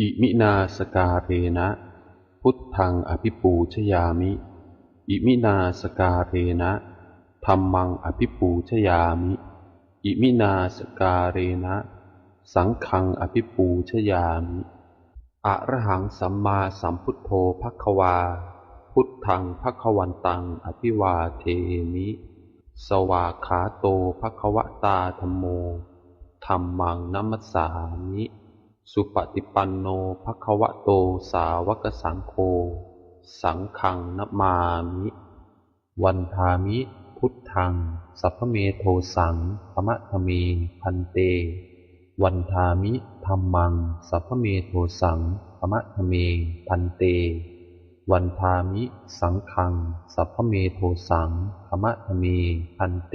อิมินาสกาเรนะ พุทธังอภิปูชยามิ อิมินาสกาเรนะธรรมังอภิปูชยามิ อิมินาสกาเรนะ สังฆังอภิปูชยามิอะระหังสัมมาสัมพุทโธภควา พุทธังภควันตัง อภิวาเทมิ สวาขาโตภควตาธรรมโมธรรมังนัมสสามิ สุปฏิปันโนภควะโตสาวกสังโฆ สังฆังนมามิ วันทามิ พุทธัง สัพพเมโทสังธรรมะทเม พันเต วันทามิธรรมัง สัพพเมโทสังธรรมะทเม พันเต วันทามิ สังฆัง สัพพเมโทสังธรรมะทเม พันเต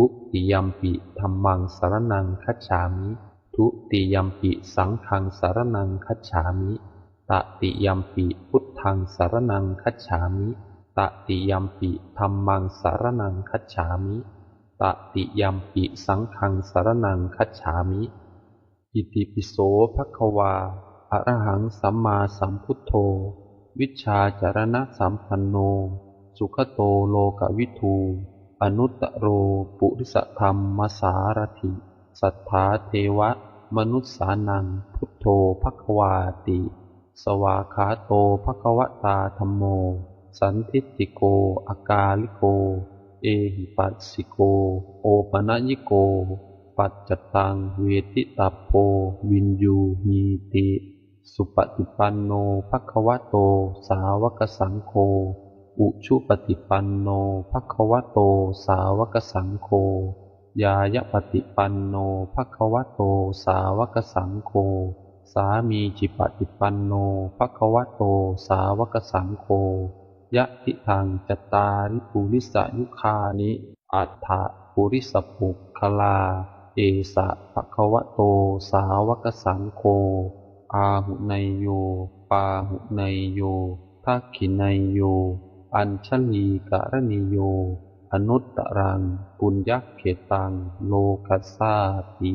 ทุติยัมปิธัมมังสารณังคัจฉามิ ทุติยัมปิสังฆังสารณังคัจฉามิตติยัมปิพุทธังสารณังคัจฉามิตติยัมปิธัมมังสารณังคัจฉามิตติยัมปิสังฆังสารณังคัจฉามิอิติปิโสภควาอระหังสัมมาสัมพุทโธ วิชาจารณะสัมปันโน สุขโตโลกวิทู อนุตตโรปุริสธรรมมสารถิ สัทธาเทวะ มนุษสานัง พุทโธภควาติ สวาขาโตภควตาธรรมโม สันทิฏฐิโก อากาลิโก เอหิปัสสิโก โอปะนยิโก ปัจจตังเวทิตาโพ วินยูหีติ สุปฏิปันโนภควโต สาวกสังโฆ อุชุปฏิปันโนภควโต สาวกสังโฆ ยายปฏิปันโนภควโต สาวกสังโฆ สามีจิปฏิปันโนภควโต สาวกสังโฆ ยะทิทางจตาริปุริสยุคานิอัฏฐปุริสปุคลา เอสะภะคะวะโต สาวกสังโฆ อาหุไนโย ปาหุไนโยทักขิไนโย อัญชลีกะระนิโย อนุตตรัง ปุญญเขตัง โลกัสสาติ